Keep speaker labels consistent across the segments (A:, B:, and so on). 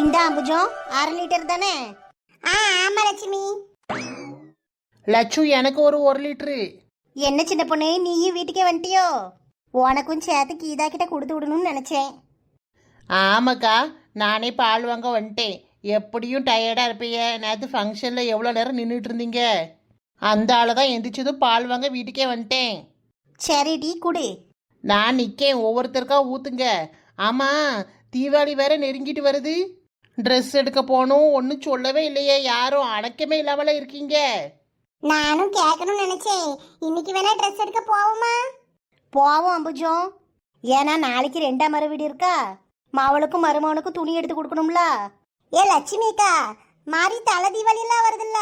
A: இந்த அம்புஜம். அரை லிட்டர் தானே?
B: ஆ ஆமா லட்சுமி.
C: லட்சு எனக்கு ஒரு ஒரு லிட்ரு.
A: என்ன சின்ன பொண்ணு நீயும் வீட்டுக்கே வந்துட்டியோ? உனக்கும் சேர்த்து கீதா கிட்ட கொடுத்து விடணும்னு நினைச்சேன்.
C: ஆமாக்கா நானே பால் வாங்க வந்துட்டேன். எப்படியும் டயர்டாக இருப்பீங்க நேற்று ஃபங்க்ஷனில் எவ்வளோ நேரம் நின்றுட்டு இருந்தீங்க? அந்த ஆளை தான் எந்திரிச்சதும் பால் வாங்க வீட்டுக்கே வந்துட்டேன்.
A: சரி டீ குடு.
C: நான் நிற்கேன் ஒவ்வொருத்தருக்கா ஊற்றுங்க ஆமாம் தீபாவளி வேற நெருங்கிட்டு வருது. ட்ரெஸ் எடுக்க போகணும் ஒன்றும் சொல்லவே இல்லையே. யாரும் அடக்கமே இல்லாமல இருக்கீங்க.
B: நானும் கேட்கணும்னு நினைச்சேன். இன்னைக்கு வேணா ட்ரெஸ் எடுக்க போவோமா?
A: போவோம் அம்புஜம் ஏன்னா நாளைக்கு ரெண்டாம் மறு வீடு இருக்கா? மாவளுக்கும் மருமகனுக்கும் துணி எடுத்து கொடுக்கணும்ல?
B: ஏ லட்சுமிக்கா மாறி தலை தீபாவளிலாம் வருதுல்ல?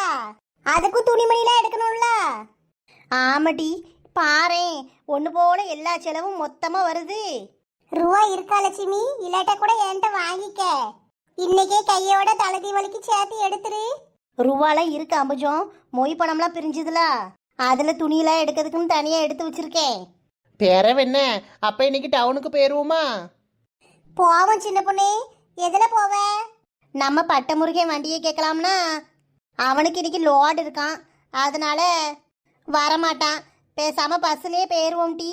B: அதுக்கும் துணிமணிலாம் எடுக்கணும்ல?
A: ஆமாடி பாரேன். ஒன்று போல எல்லா செலவும் மொத்தமாக வருது.
B: ரூபா இருக்கா லட்சுமி? இல்லாட்ட கூட என்கிட்ட வாங்கிக்க. இன்னைக்கே கையோட தலை தீபாவளிக்கு சேர்த்து எடுத்துரு.
A: ரூபாலாம் இருக்கு அம்புஜம். மொய் பணம்லாம் பிரிஞ்சுதுல. அதில் துணியெல்லாம் எடுக்கிறதுக்குன்னு தனியாக எடுத்து வச்சிருக்கேன்.
C: பேரவ என்ன? அப்போ இன்னைக்கு டவுனுக்கு போயிடுவோமா
B: போவோம் சின்ன பொண்ணு. எதுல போவ?
A: நம்ம பட்ட முருகன் வண்டியை கேட்கலாம்னா அவனுக்கு இன்னைக்கு லோடு இருக்கான். அதனால வரமாட்டான். பேசாம பஸ்ஸுலேயே போயிருவோம் டி.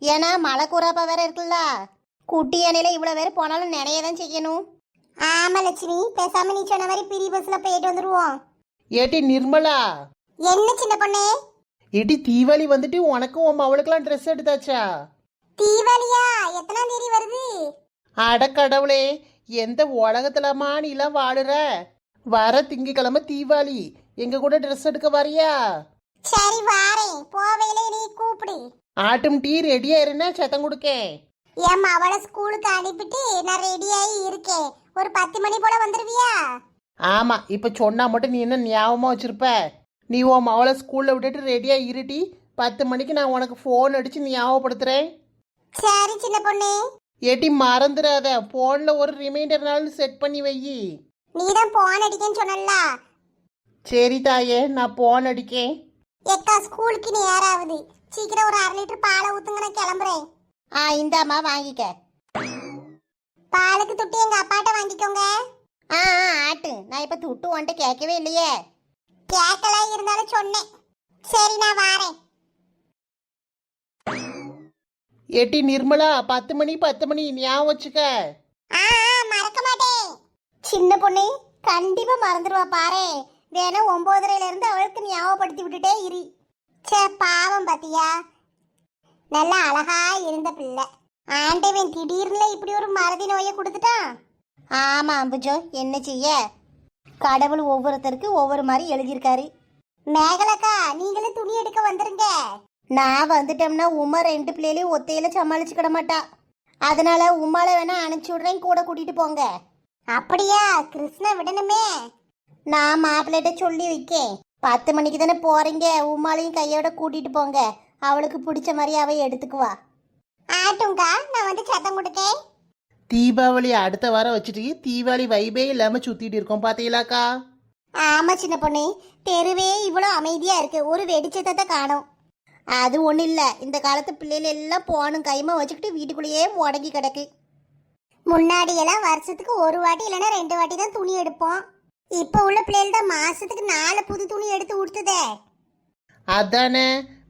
A: ஏன்னா மழை கூறாப்பா வேற இருக்குல்ல. குட்டி அணையில இவ்வளோ பேர் போனாலும் நினைய தான் செய்யணும்.
B: ஆமா லட்சுமி. பேசாம நீ சொன்ன மாதிரி பிரி பஸ்ல போயிட்டு வந்துருவோம்.
C: ஏட்டி நிர்மலா.
B: என்ன சின்ன பொண்ணு?
C: ஏட்டி தீபாவளி வந்துட்டு உனக்கும் உன் அவளுக்கெல்லாம் ட்ரெஸ் எடுத்தாச்சா?
B: தீபாவளியா? எத்தனாம் தேதி வருது?
C: அடக்கடவுளே எந்த உலகத்துலமா நீலாம் வாழுற? வர திங்கக்கிழமை தீபாவளி. எங்க கூட ட்ரெஸ் எடுக்க வரியா?
B: சரி வாரேன். போவையில நீ கூப்பிடு.
C: ஆட்டும் டீ ரெடியா இருன்னா சத்தம் கொடுக்கேன்.
B: என் அவளை ஸ்கூலுக்கு அனுப்பிட்டு நான் ரெடியாகி இருக்கேன். ஒரு பத்து மணி போல வந்துருவியா?
C: ஆமா இப்ப சொன்னா மட்டும் நீ என்ன ஞாபகமா வச்சிருப்ப? நீ உன் மவளை ஸ்கூல்ல விட்டுட்டு ரெடியா இருட்டி பத்து மணிக்கு நான் உனக்கு ஃபோன் அடிச்சு ஞாபகப்படுத்துறேன்.
B: சரி சின்ன பொண்ணு.
C: ஏட்டி மறந்துடாத. ஃபோன்ல ஒரு ரிமைண்டர்னாலும் செட் பண்ணி வை
B: நீ தான் போன் அடிக்கன்னு சொன்னல
C: சரி தாயே நான் ஃபோன் அடிக்கேன்.
B: எக்கா ஸ்கூலுக்கு நேராகுது சீக்கிரம் ஒரு அரை லிட்டர் பாலை ஊத்துங்க நான் கிளம்புறேன்.
A: ஆ இந்தாம்மா வாங்கிக்க.
B: பாலுக்கு துட்டு எங்க அப்பாட்ட வாங்கிக்கோங்க.
A: ஆ ஆ ஆட்டு. நான் இப்போ துட்டு வந்துட்டு கேட்கவே இல்லையே.
B: கேட்கல இருந்தாலும் சொன்னேன். சரி நான் வாரேன்.
C: ஏட்டி நிர்மலா பத்து மணி பத்து மணி ஞாபகம் வச்சுக்க.
B: ஆ ஆ, மறக்க மாட்டேன்.
A: சின்ன பொண்ணு கண்டிப்பாக மறந்துடுவா பாரு. வேணா ஒம்போதரையில இருந்து அவளுக்கு ஞாபகப்படுத்தி விட்டுட்டே இரு.
B: சே பாவம் பாத்தியா. நல்லா அழகா இருந்த பிள்ளை. ஆண்டவன் திடீர்னு இப்படி ஒரு மறதி நோயை கொடுத்துட்டான்?
A: ஆமாம் அம்புஜோ என்ன செய்ய? கடவுள் ஒவ்வொருத்தருக்கு ஒவ்வொரு மாதிரி எழுதியிருக்காரு.
B: மேகலக்கா நீங்களும் துணி எடுக்க வந்துருங்க.
A: நான் வந்துட்டோம்னா உமா ரெண்டு பிள்ளைகளையும் ஒத்தையில சமாளிச்சுக்கிட மாட்டா. அதனால உமால வேணா அனுப்பிச்சி விடுறேன் கூட கூட்டிட்டு போங்க.
B: அப்படியா? கிருஷ்ண விடணுமே.
A: நான் மாப்பிள்ளைகிட்ட சொல்லி வைக்கேன். பத்து மணிக்கு தானே போறீங்க. உமாலையும் கையோட கூட்டிட்டு போங்க. அவளுக்கு பிடிச்ச மாதிரி அவ எடுத்துக்குவா.
B: ஆட்டும்க்கா நான் வந்து சத்தம் கொடுக்கேன்.
C: தீபாவளி அடுத்த வாரம் வச்சுட்டு தீபாவளி வைபே இல்லாம சுத்திட்டு இருக்கோம் பாத்தீங்களாக்கா?
A: ஆமா சின்ன பொண்ணு. தெருவே இவ்வளோ அமைதியா இருக்கு. ஒரு வெடிச்சத்தை காணும். அது ஒன்றும் இல்லை. இந்த காலத்து பிள்ளைகள் எல்லாம் போனும் கைமா வச்சுக்கிட்டு வீட்டுக்குள்ளேயே முடங்கி கிடக்கு.
B: முன்னாடி எல்லாம் வருஷத்துக்கு ஒரு வாட்டி இல்லைன்னா ரெண்டு வாட்டி தான் துணி எடுப்போம். இப்போ உள்ள பிள்ளைகள் தான் மாசத்துக்கு நாலு புது துணி எடுத்து உடுத்துதே.
C: அதானே?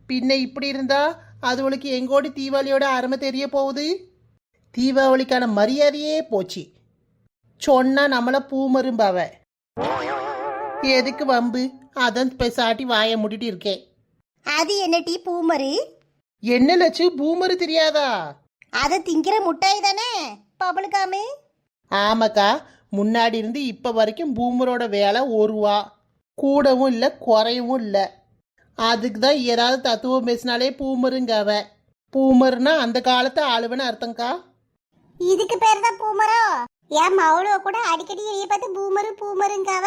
C: பின்ன இப்படி இருந்தா அதுவளுக்கு எங்கோடி தீபாவளியோட அருமை தெரிய போகுது? தீபாவளிக்கான மரியாதையே போச்சு. சொன்னா நம்மள பூமரும்பாவ எதுக்கு வம்பு? அதான் பெசாட்டி வாயை மூடிட்டு இருக்கேன்.
A: அது என்ன டீ பூமரு
C: என்ன லட்சு பூமரு தெரியாதா?
A: அதை திங்கிற முட்டாய் தானே பபளுக்காமே
C: ஆமாக்கா முன்னாடி இருந்து இப்போ வரைக்கும் பூமரோட வேலை ஒரு ரூபா கூடவும் இல்லை குறையவும் இல்லை. அதுக்கு தான் ஏதாவது தத்துவம் பேசினாலே பூமருங்க அவ. பூமருனா அந்த காலத்து ஆளுவன்னு அர்த்தங்க்கா
B: இதுக்கு பேர் தான் பூமரோ என் மவுளோ கூட அடிக்கடி என்னைய பார்த்து பூமரு பூமருங்காவ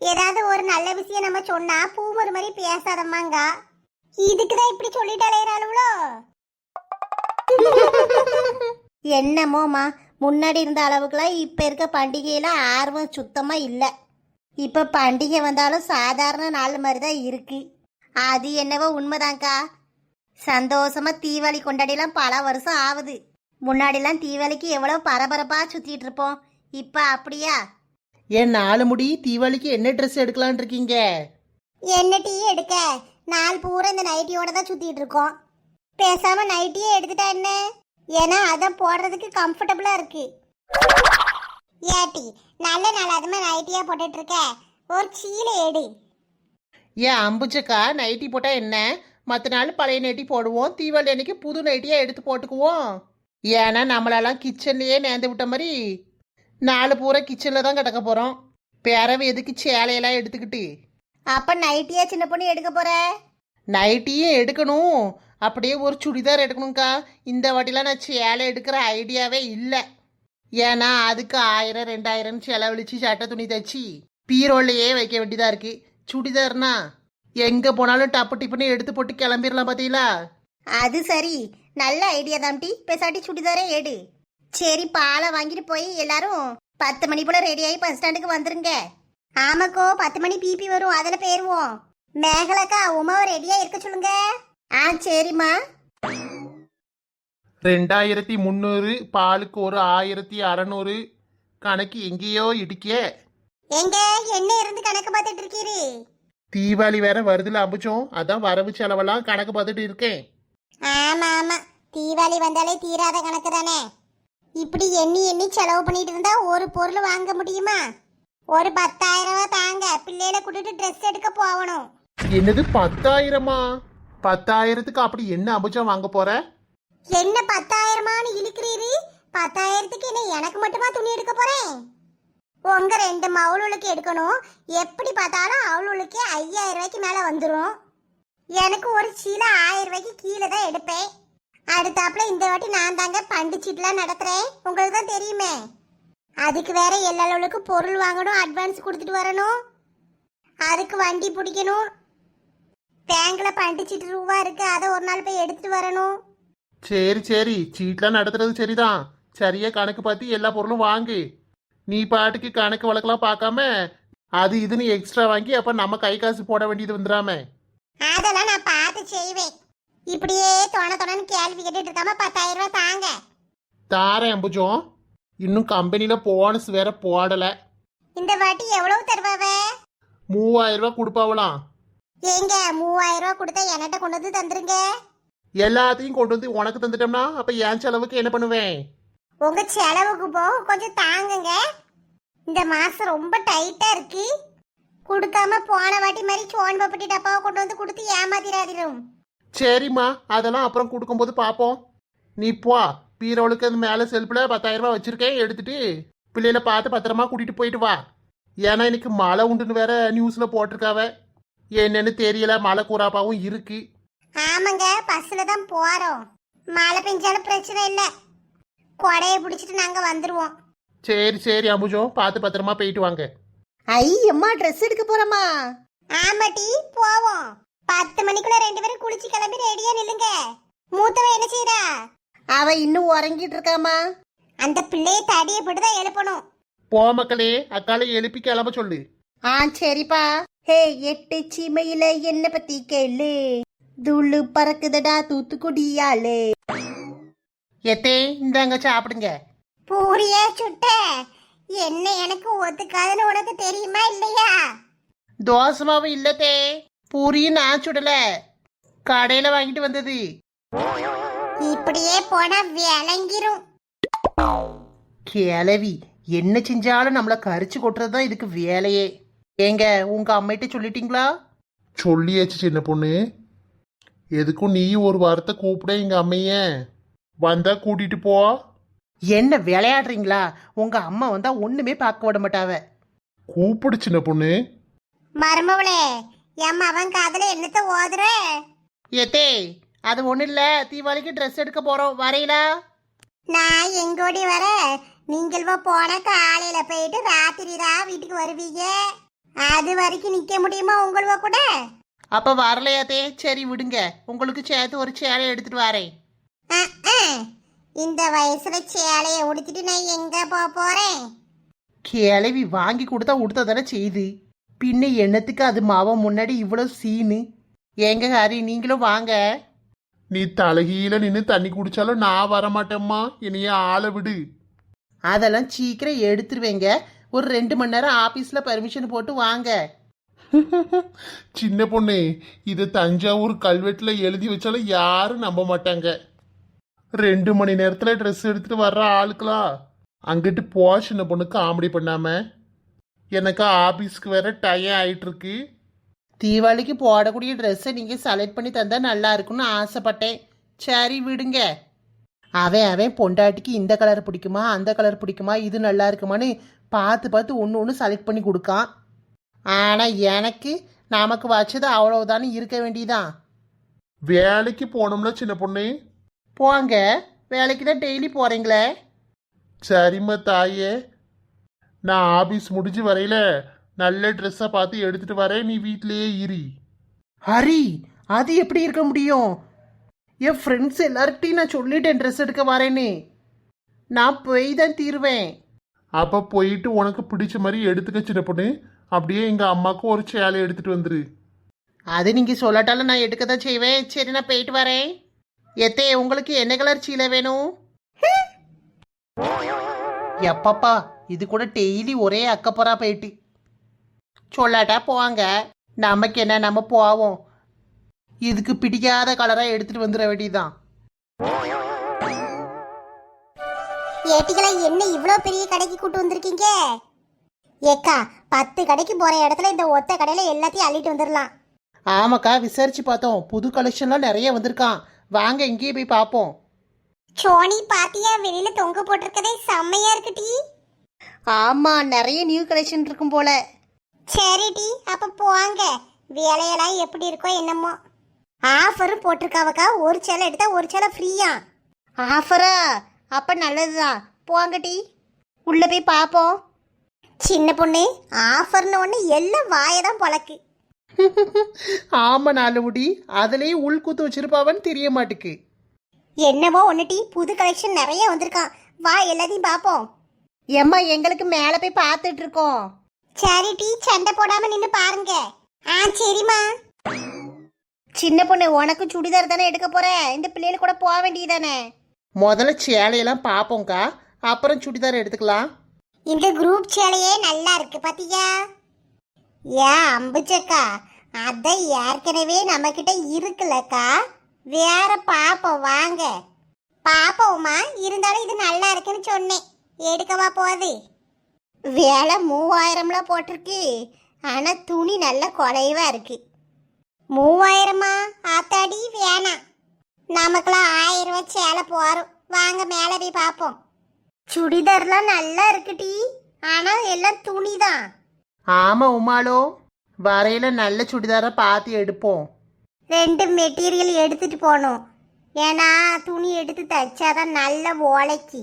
B: ஏதாவது ஒரு நல்ல விஷயம் நம்ம சொன்னா பூமரு மாதிரி பேசாதம்மாங்க. இதுக்கு தான் இப்படி சொல்லிட்டு அலையிறாளுவளோ.
A: என்னமோமா முன்னாடி இருந்த அளவுக்குலாம் இப்போ இருக்க பண்டிகையில ஆர்வம் சுத்தமாக இல்லை. இப்போ பண்டிகை வந்தாலும் சாதாரண நாள் மாதிரி தான் இருக்கு. அது என்னவோ உண்மைதான்க்கா. சந்தோஷமா தீபாவளி கொண்டாடிலாம் பல வருஷம் ஆகுது முன்னாடிலாம் தீபாவளிக்கு எவ்வளோ பரபரப்பாக சுற்றிட்டு இருப்போம் இப்போ அப்படியா?
C: ஏன் நாலு முடி தீபாவளிக்கு என்ன ட்ரெஸ் எடுக்கலான் இருக்கீங்க?
B: என்ன டீ எடுக்க? நாள் பூரா இந்த நைட்டியோட தான் சுத்திட்டு இருக்கோம் பேசாம நைட்டியே எடுத்துட்டா என்ன? ஏன்னா அதை போடுறதுக்கு கம்ஃபர்டபுளா இருக்கு. ஏட்டி நல்ல நாள் அதுமே நைட்டியா போட்டுட்டு இருக்க. ஒரு சீலை எடு.
C: ஏன் அம்புச்சக்கா நைட்டி போட்டால் என்ன? மற்ற நாள் பழைய நைட்டி போடுவோம். தீபாவளி அன்னைக்கு புது நைட்டியாக எடுத்து போட்டுக்குவோம். ஏன்னா நம்மளெல்லாம் கிச்சன்லேயே நேர்ந்து விட்ட மாதிரி நாலு பூரா கிச்சனில் தான் கிடக்க போகிறோம் பிறவு எதுக்கு சேலையெல்லாம் எடுத்துக்கிட்டு?
A: அப்போ நைட்டியா சின்ன பொண்ணு எடுக்க போற?
C: நைட்டியும் எடுக்கணும். அப்படியே ஒரு சுடிதார் எடுக்கணும்க்கா. இந்த வாட்டிலாம் நான் சேலை எடுக்கிற ஐடியாவே இல்லை. ஏன்னா அதுக்கு ஆயிரம் ரெண்டாயிரம் செலவழிச்சு சட்டை துணி தைச்சி பீரோலையே வைக்க வேண்டியதாக இருக்கு. சுடிதார்னா எங்கே போனாலும் டப்பு டிப்புன்னு எடுத்து போட்டு கிளம்பிடலாம் பார்த்தீங்களா
A: அது சரி. நல்ல ஐடியா தான் டி. பேசாட்டி சுடிதாரே எடு. சரி பாலை வாங்கிட்டு போய் எல்லாரும் பத்து மணி போல ரெடி ஆகி பஸ் ஸ்டாண்டுக்கு வந்துருங்க.
B: ஆமாக்கோ பத்து மணி பிபி வரும். அதுல போயிருவோம் மேகலக்கா உமாவை ரெடியா இருக்க சொல்லுங்க.
A: ஆ சரிம்மா.
C: ரெண்டாயிரத்தி முந்நூறு பாலுக்கு ஒரு ஆயிரத்தி அறநூறு. கணக்கு எங்கேயோ இடிக்கே.
B: எங்க? என்ன இருந்து கணக்கு பார்த்துட்டு இருக்கீரு?
C: தீபாவளி வேற வருதுல அம்புச்சோம் அதான் வரவு செலவெல்லாம் கணக்கு பார்த்துட்டு இருக்கேன்.
B: ஆமா ஆமா. தீபாவளி வந்தாலே தீராத கணக்கு தானே? இப்படி எண்ணி எண்ணி செலவு பண்ணிட்டு இருந்தா ஒரு பொருள் வாங்க முடியுமா? ஒரு பத்தாயிரம் ரூபாய் தாங்க. பிள்ளைகளை கூட்டிட்டு ட்ரெஸ் எடுக்க போகணும்.
C: என்னது பத்தாயிரமா? பத்தாயிரத்துக்கு அப்படி என்ன அம்புச்சம் வாங்க போற?
B: என்ன பத்தாயிரமான்னு இழுக்கிறீரு? பத்தாயிரத்துக்கு என்ன எனக்கு மட்டுமா துணி எடுக்க போறேன்? உங்க ரெண்டு மவுளுக்கு எடுக்கணும். எப்படி பார்த்தாலும் அவளுக்கு ஐயாயிரம் ரூபாய்க்கு மேல வந்துடும் எனக்கு ஒரு சீலை ஆயிரம் ரூபாய்க்கு கீழே தான் எடுப்பேன். அடுத்தாப்புல இந்த வாட்டி நான் தாங்க பண்டிச்சிட்டுலாம் சீட்டுலாம் நடத்துறேன். உங்களுக்கு தான் தெரியுமே. அதுக்கு வேற எல்லாளுக்கு பொருள் வாங்கணும் அட்வான்ஸ் கொடுத்துட்டு வரணும். அதுக்கு வண்டி பிடிக்கணும். பேங்க்ல பண்டிச்சிட்டு ரூபா இருக்கு அதை ஒரு நாள் போய் எடுத்துட்டு வரணும்.
C: சரி சரி. சீட்லாம் நடத்துறது சரிதான். சரியா கணக்கு பார்த்து எல்லா பொருளும் வாங்கு. நீ பாட்டுக்கு கணக்கு வழக்கெல்லாம் பார்க்காம அது இதுன்னு எக்ஸ்ட்ரா வாங்கி அப்ப நம்ம கை காசு போட வேண்டியது வந்துடாம.
B: அதெல்லாம் நான் பார்த்து செய்வேன். இப்படியே தொண தொணன்னு கேள்வி கேட்டுட்டு இருக்காம பத்தாயிரம் ரூபாய் தாங்க.
C: தாரேன் அம்புஜம் இன்னும் கம்பெனில போனஸ் வேற போடல.
B: இந்த வாட்டி எவ்வளவு தருவாவ?
C: மூவாயிரம் ரூபாய் கொடுப்பாவலாம்.
B: ஏங்க மூவாயிரம் ரூபாய் கொடுத்தா என்கிட்ட கொண்டு வந்து தந்துருங்க?
C: எல்லாத்தையும் கொண்டு வந்து உனக்கு தந்துட்டோம்னா அப்ப என் செலவுக்கு என்ன பண்ணுவேன்?
B: உங்க செலவுக்கு போ கொஞ்சம் தாங்குங்க. இந்த மாசம் ரொம்ப டைட்டா இருக்கு. கொடுக்காம போன வாட்டி மாதிரி சோன் பப்பட்டி டப்பாவை கொண்டு வந்து கொடுத்து ஏமாத்திராதிரும்.
C: சரிம்மா அதெல்லாம் அப்புறம் கொடுக்கும்போது பார்ப்போம் நீ போ பீரோளுக்கு அந்த மேலே செல்ஃபில் பத்தாயிரம் ரூபாய் வச்சிருக்கேன் எடுத்துட்டு பிள்ளைகளை பார்த்து பத்திரமா கூட்டிட்டு போயிட்டு வா. ஏன்னா இன்னைக்கு மழை உண்டுன்னு வேற நியூஸில் போட்டிருக்காவ. என்னன்னு தெரியல மழை கூறாப்பாவும் இருக்கு.
B: ஆமாங்க பஸ்ல தான் போறோம். மழை பெஞ்சாலும் பிரச்சனை இல்லை. கொடையை பிடிச்சிட்டு நாங்க வந்துருவோம்.
C: சரி சரி அம்புஜம் பார்த்து பத்திரமா போயிட்டு வாங்க.
A: ஐ அம்மா ட்ரெஸ் எடுக்க போறோமா
B: ஆமாட்டி போவோம். பத்து மணிக்குள்ள ரெண்டு பேரும் குளிச்சு கிளம்பி ரெடியா நில்லுங்க. மூத்தவன் என்ன செய்யறா
A: அவ இன்னும் உறங்கிட்டு இருக்காமா
B: அந்த பிள்ளையை தடியை போட்டுதான் எழுப்பணும்.
C: போ மக்களே அக்காலை எழுப்பி கிளம்ப சொல்லு.
A: ஆ சரிப்பா. ஹே எட்டு சீமையில என்ன பத்தி கேளு. துள்ளு பறக்குதடா தூத்துக்குடியாளு.
C: எத்தே இந்தாங்க சாப்பிடுங்க.
B: பூரியா சுட்ட. என்ன எனக்கு ஒத்துக்காதுன்னு உனக்கு தெரியுமா இல்லையா?
C: தோசமாவும் இல்லத்தே பூரியும் நான் சுடல. கடையில் வாங்கிட்டு வந்தது.
B: இப்படியே போனா விளங்கிரும்.
C: கிளவி என்ன செஞ்சாலும் நம்மளை கரிச்சு கொட்டுறது தான் இதுக்கு வேலையே. ஏங்க உங்க அம்மிட்ட சொல்லிட்டீங்களா? சொல்லியாச்சு சின்ன பொண்ணு. எதுக்கும் நீ ஒரு வாரத்தை கூப்பிட எங்க அம்மைய. வந்தா கூட்டிட்டு போ. என்ன விளையாடுறீங்களா? உங்க அம்மா வந்தா ஒண்ணுமே பார்க்க விட மாட்டாவ. கூப்பிடு சின்ன பொண்ணு.
B: மருமவளே என் அவன் காதுல என்னத்த ஓதுற?
C: ஏத்தே அது ஒண்ணும் இல்ல. தீபாவளிக்கு ட்ரெஸ் எடுக்க போறோம். வரையிலா.
B: நான் எங்கோடி வர? நீங்கள் போன காலையில போயிட்டு ராத்திரி தான் வீட்டுக்கு வருவீங்க? அது வரைக்கும் நிக்க முடியுமா உங்களுவ கூட?
C: அப்ப வரலையாத்தே சரி விடுங்க. உங்களுக்கு சேர்த்து ஒரு சேலை எடுத்துட்டு வரேன்.
B: இந்த வயசுல சேலைய உடுத்திட்டு நான் எங்க போக போறேன்?
C: கிளவி வாங்கி கொடுத்தா உடுத்ததானே செய்யுது பின்ன என்னத்துக்கு அது மாவன் முன்னாடி இவ்வளவு சீனு? ஏங்க ஹரி நீங்களும் வாங்க. நீ தலகீழ நின்று தண்ணி குடிச்சாலும் நான் வரமாட்டேம்மா. என்னைய ஆளை விடு. அதெல்லாம் சீக்கிரம் எடுத்துருவேங்க. ஒரு ரெண்டு மணி நேரம் ஆஃபீஸில் பர்மிஷன் போட்டு வாங்க.
D: சின்ன பொண்ணு இது தஞ்சாவூர் கல்வெட்டில் எழுதி வச்சாலும் யாரும் நம்ப மாட்டாங்க. ரெண்டு மணி நேரத்தில் ட்ரெஸ் எடுத்துட்டு வர்ற ஆளுங்களா அங்கிட்டு போ சின்ன பொண்ணு காமெடி பண்ணாம. எனக்கு ஆபீஸ்க்கு வேற டயம் ஆயிட்டு இருக்கு
C: தீபாவளிக்கு போடக்கூடிய ட்ரெஸ்ஸை நீங்கள் செலக்ட் பண்ணி தந்தால் நல்லா இருக்கும்னு ஆசைப்பட்டேன். சரி விடுங்க. அவன் அவன் பொண்டாட்டிக்கு இந்த கலர் பிடிக்குமா அந்த கலர் பிடிக்குமா இது நல்லா இருக்குமான்னு பார்த்து பார்த்து ஒன்று ஒன்று செலக்ட் பண்ணி கொடுக்கான். ஆனால் எனக்கு நமக்கு வச்சது அவ்வளவுதானே இருக்க வேண்டியதான்
D: வேலைக்கு போனோம்ல சின்ன பொண்ணு?
C: போங்க. வேலைக்கு தான் டெய்லி போகிறீங்களே
D: சரிம்மா தாயே. நான் ஆபீஸ் முடிஞ்சு வரையில நல்ல ட்ரெஸ்ஸாக பார்த்து எடுத்துட்டு வரேன். நீ வீட்டிலேயே இரி.
C: ஹரி அது எப்படி இருக்க முடியும்? என் ஃப்ரெண்ட்ஸ் எல்லார்கிட்டையும் நான் சொல்லிட்டேன் ட்ரெஸ் எடுக்க வரேன்னு. நான் போய் தான் தீருவேன்.
D: அப்போ போயிட்டு உனக்கு பிடிச்ச மாதிரி எடுத்துக்க சின்ன பொண்ணு. அப்படியே எங்கள் அம்மாவுக்கும் ஒரு சேலை எடுத்துட்டு வந்துரு.
C: அது நீங்கள் சொல்லாட்டாலும் நான் எடுக்க தான் செய்வேன். சரி நான் போயிட்டு வரேன். எத்தே உங்களுக்கு என்ன கலர் சீலை வேணும்? எப்பப்பா இது கூட டெய்லி ஒரே அக்கப்பரா போயிட்டு. சொல்லாட்டா போவாங்க. நமக்கு என்ன நம்ம போவோம். இதுக்கு பிடிக்காத கலராக எடுத்துட்டு வந்துட வேண்டியதுதான்.
B: ஏட்டிகளா என்ன இவ்வளோ பெரிய கடைக்கு கூட்டு வந்திருக்கீங்க? ஏக்கா பத்து கடைக்கு போற இடத்துல இந்த ஒத்த கடையில எல்லாத்தையும் அள்ளிட்டு வந்துடலாம்
C: ஆமாக்கா விசாரிச்சு பார்த்தோம். புது கலெக்ஷன்லாம் நிறைய வந்திருக்கான். வாங்க இங்கேயே போய் பார்ப்போம்.
B: சோனி பாத்தியா வெளியில தொங்க போட்டிருக்கதே செம்மையா இருக்கு டீ.
A: ஆமாம் நிறைய நியூ கலெக்ஷன் இருக்கும் போல.
B: சரி டி அப்ப போவாங்க வேலையெல்லாம் எப்படி இருக்கோ என்னமோ. ஆஃபரும் போட்டிருக்காவக்கா ஒரு சேலை எடுத்தா ஒரு சேலை ஃப்ரீயா?
A: ஆஃபரா? அப்போ நல்லதுதான். போங்க டி. உள்ளே போய் பார்ப்போம்.
B: சின்ன பொண்ணு ஆஃபர்னு ஒன்று எல்லாம் வாயை தான் பொழக்கு.
C: ஆமா நாலு முடி அதுலயும் உள்குத்து வச்சிருப்பாவன்னு தெரிய மாட்டுக்கு.
B: என்னவோ ஒன்று டி. புது கலெக்ஷன் நிறைய வந்திருக்கான். வா எல்லாத்தையும் பார்ப்போம்.
A: ஏம்மா எங்களுக்கு மேலே போய் பார்த்துட்டு இருக்கோம்
B: சரி டி சண்டை போடாம நின்று பாருங்க. ஆ சரிம்மா.
A: சின்ன பொண்ணு உனக்கு சுடிதார் தானே எடுக்க போற? இந்த பிள்ளைகள் கூட போக வேண்டியதானே?
C: முதல்ல சேலையெல்லாம் பார்ப்போம்க்கா. அப்புறம் சுடிதார் எடுத்துக்கலாம்.
B: இந்த குரூப் சேலையே நல்லா இருக்கு பாத்தியா? ஏன் அம்புச்சக்கா அதான் ஏற்கனவே நம்மக்கிட்ட இருக்குல்லக்கா. வேற பாப்போம் வாங்க. பாப்போம்மா இருந்தாலும் இது நல்லா இருக்குன்னு சொன்னேன். எடுக்கவா போகுது?
A: வேலை மூவாயிரம்லாம் போட்டிருக்கு. ஆனால் துணி நல்ல குறைவா இருக்கு.
B: மூவாயிரமா? ஆத்தாடி வேணாம் நமக்குலாம் ஆயிரம் ரூபாய் சேலை போகிறோம் வாங்க மேலே போய் பார்ப்போம் சுடிதார்லாம் நல்லா இருக்குடி. ஆனால் எல்லாம் துணி தான்.
C: ஆமா உமாளோ வரையில நல்ல சுடிதார பார்த்து எடுப்போம்.
B: ரெண்டு மெட்டீரியல் எடுத்துட்டு போகணும். ஏன்னா துணி எடுத்து தைச்சாதான் நல்ல ஓலைக்கு.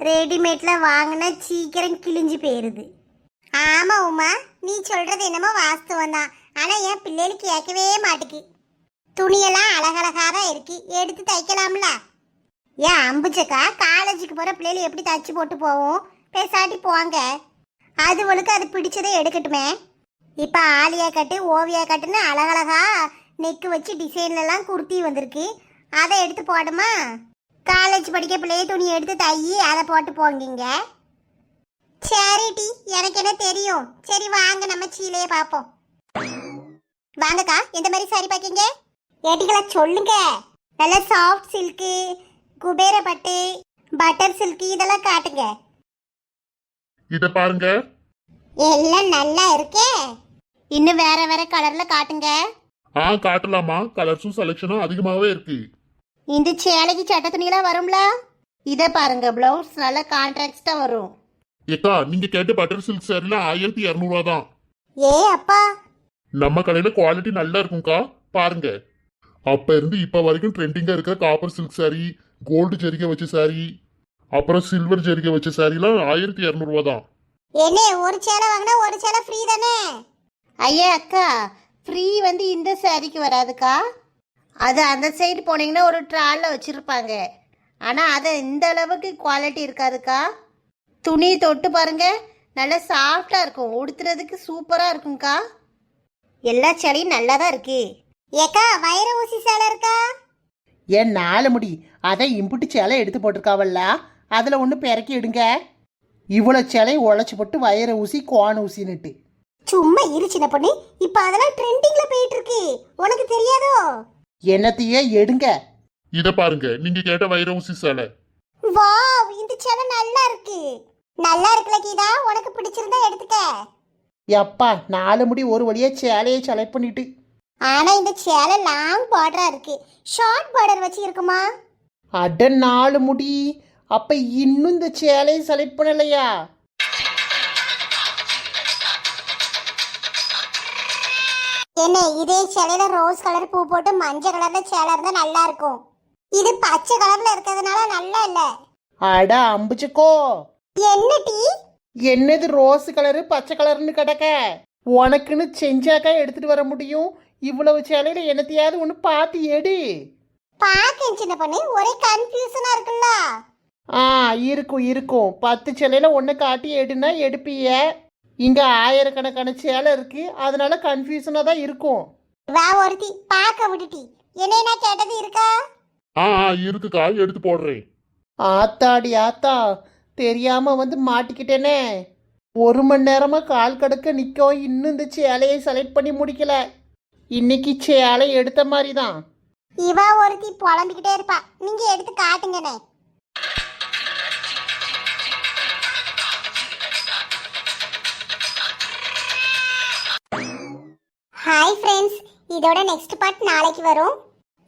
B: ரெடிமேட்ல வாங்கினா சீக்கிரம் கிழிஞ்சு போயிருது. ஆமா உமா நீ சொல்றது என்னமோ வாஸ்தவம் தான் ஆனா என் பிள்ளைகளுக்கு கேட்கவே மாட்டுக்கு. துணியெல்லாம் அழகழகா தான் இருக்கு. எடுத்து தைக்கலாம்ல? ஏன் அம்புச்சக்கா காலேஜுக்கு போற பிள்ளைகள் எப்படி தச்சு போட்டு போவோம்? பேசாட்டி போங்க. அது ஒழுக்கு அது பிடிச்சதை எடுக்கட்டுமே. இப்போ ஆலியா கட்டு ஓவியா கட்டுன்னு அழகழகா நெக்கு வச்சு டிசைன்லலாம் குர்த்தி வந்திருக்கு. அதை எடுத்து போடுமா? காலேஜ் படிக்க பிள்ளைய துணி எடுத்து தையி அதை போட்டு போங்கிங்க. சரி டி எனக்கு என்ன தெரியும். சரி வாங்க நம்ம சீலையை பார்ப்போம். வாங்கக்கா எந்த மாதிரி சாரி பார்க்கீங்க? ஏட்டிகளா சொல்லுங்க. நல்ல சாஃப்ட் சில்க்கு குபேர பட்டு பட்டர் சில்க்கு இதெல்லாம் காட்டுங்க.
D: இதை பாருங்க.
B: எல்லாம் நல்லா இருக்கே?
A: இன்னும் வேற வேற கலர்ல காட்டுங்க.
D: ஆ காட்டலாமா? கலர்ஸும் செலெக்ஷனும் அதிகமாகவே இருக்கு.
A: இந்த சேலைக்கு சட்டை துணியெல்லாம் வரும்ல? இதை பாருங்க பிளவுஸ் நல்லா கான்ட்ராக்டா வரும்.
D: ஏக்கா நீங்க கேட்ட பட்டர் சில்க் சேரீல ஆயிரத்தி இரநூறுவா தான்.
B: ஏ அப்பா!
D: நம்ம கடையில குவாலிட்டி நல்லா இருக்கும்க்கா. பாருங்க. அப்ப இருந்து இப்ப வரைக்கும் ட்ரெண்டிங்கா இருக்கிற காப்பர் சில்க் saree கோல்டு ஜரிகை வச்ச saree அப்புறம் சில்வர் ஜரிகை வச்ச சாரீலாம் ஆயிரத்தி இரநூறுவா தான்.
B: என்ன ஒரு சேலை வாங்கினா ஒரு சேலை ஃப்ரீ தானே?
A: ஐயா அக்கா ஃப்ரீ வந்து இந்த சாரிக்கு வராதுக்கா. அது அந்த சைடு போனீங்கன்னா ஒரு ட்ராலில் வச்சுருப்பாங்க. ஆனால் அது இந்த அளவுக்கு குவாலிட்டி இருக்காதுக்கா. துணி தொட்டு பாருங்க நல்லா சாஃப்டாக இருக்கும். உடுத்துறதுக்கு சூப்பராக இருக்கும்க்கா. எல்லா சேலையும் நல்லா தான் இருக்கு.
B: ஏக்கா வைர ஊசி சேலை இருக்கா?
C: ஏன் நாலு முடி? அதை இம்புட்டு சேலை எடுத்து போட்டிருக்காவல்ல. அதில் ஒன்று பிறக்கி எடுங்க இவ்வளோ சிலை உழைச்சி போட்டு வயிற ஊசி கோண ஊசின்னுட்டு.
B: சும்மா இரு சின்ன பொண்ணு. இப்ப அதெல்லாம் ட்ரெண்டிங்ல போயிட்டு இருக்கு உனக்கு தெரியாதோ?
C: என்னத்தையே எடுங்க.
D: இத பாருங்க. நீங்க கேட்ட வைர ஊசி சேலை.
B: வாவ் இந்த சேலை நல்லா இருக்கு. நல்லா இருக்குல்ல கீதா? உனக்கு பிடிச்சிருந்தா எடுத்துக்க.
C: எப்பா நாலு முடி ஒரு வழியாக சேலையை செலக்ட் பண்ணிட்டு.
B: ஆனா இந்த சேலை லாங் பார்டரா இருக்கு. ஷார்ட் பார்டர் வச்சு இருக்குமா?
C: அட நாலு முடி. அப்ப இன்னும் இந்த சேலையை செலக்ட் பண்ணலையா?
B: என்ன இதே சேலையில ரோஸ் கலர் பூ போட்டு மஞ்சள் கலர்ல சேலை இருந்தா நல்லா இருக்கும். இது பச்சை கலர்ல இருக்கிறதுனால நல்லா இல்ல.
C: அட அம்புச்சுக்கோ.
B: என்ன டீ?
C: என்னது ரோஸ் கலரு பச்சை கலர்னு கிடக்க? உனக்குன்னு செஞ்சாக்கா எடுத்துட்டு வர முடியும். இவ்வளவு சேலையில என்னத்தையாவது ஒன்று பார்த்து எடு.
B: பாக்க சின்ன பொண்ணு. ஒரே கன்ஃபியூஷனா இருக்குல்ல.
C: ஆ இருக்கும் இருக்கும். பத்து சேலையில ஒன்று காட்டி எடுனா எடுப்பிய. இங்க ஆயிரக்கணக்கான சேலை இருக்கு. அதனால கன்ஃபியூஷனாக தான் இருக்கும்.
B: வா ஒருத்தி. பாக்க விட்டுட்டி. என்ன கேட்டது இருக்கா?
D: ஆ ஆ, இருக்குக்கா. எடுத்து போடுறேன்.
C: ஆத்தாடி ஆத்தா. தெரியாம வந்து மாட்டிக்கிட்டேனே. ஒரு மணி நேரமா கால் கடுக்க நிற்கும் இன்னும் இந்த சேலையை செலக்ட் பண்ணி முடிக்கல. இன்னைக்கு சேலை எடுத்த மாதிரி தான்.
B: இவ ஒருத்தி புலம்பிக்கிட்டே இருப்பா. நீங்க எடுத்து காட்டுங்கண்ணே. இதோட நெக்ஸ்ட் பார்ட் நாளைக்கு வரும்.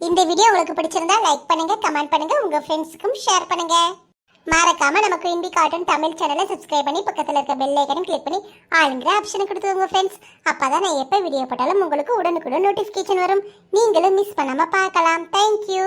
B: இந்த வீடியோ உங்களுக்கு பிடிச்சிருந்தா லைக் பண்ணுங்க கமெண்ட் பண்ணுங்க உங்க ஃப்ரெண்ட்ஸுக்கும் ஷேர் பண்ணுங்க. மறக்காம நம்ம குயின்பி கார்ட்டூன் தமிழ் சேனலை சப்ஸ்கிரைப் பண்ணி பக்கத்தில் இருக்க பெல் ஐக்கனும் கிளிக் பண்ணி ஆளுங்கிற ஆப்ஷனை கொடுத்துருங்க ஃப்ரெண்ட்ஸ் அப்பதான் நான் எப்போ வீடியோ போட்டாலும் உங்களுக்கு உடனுக்குடன் நோட்டிஃபிகேஷன் வரும். நீங்களும் மிஸ் பண்ணாம பார்க்கலாம். தேங்க்யூ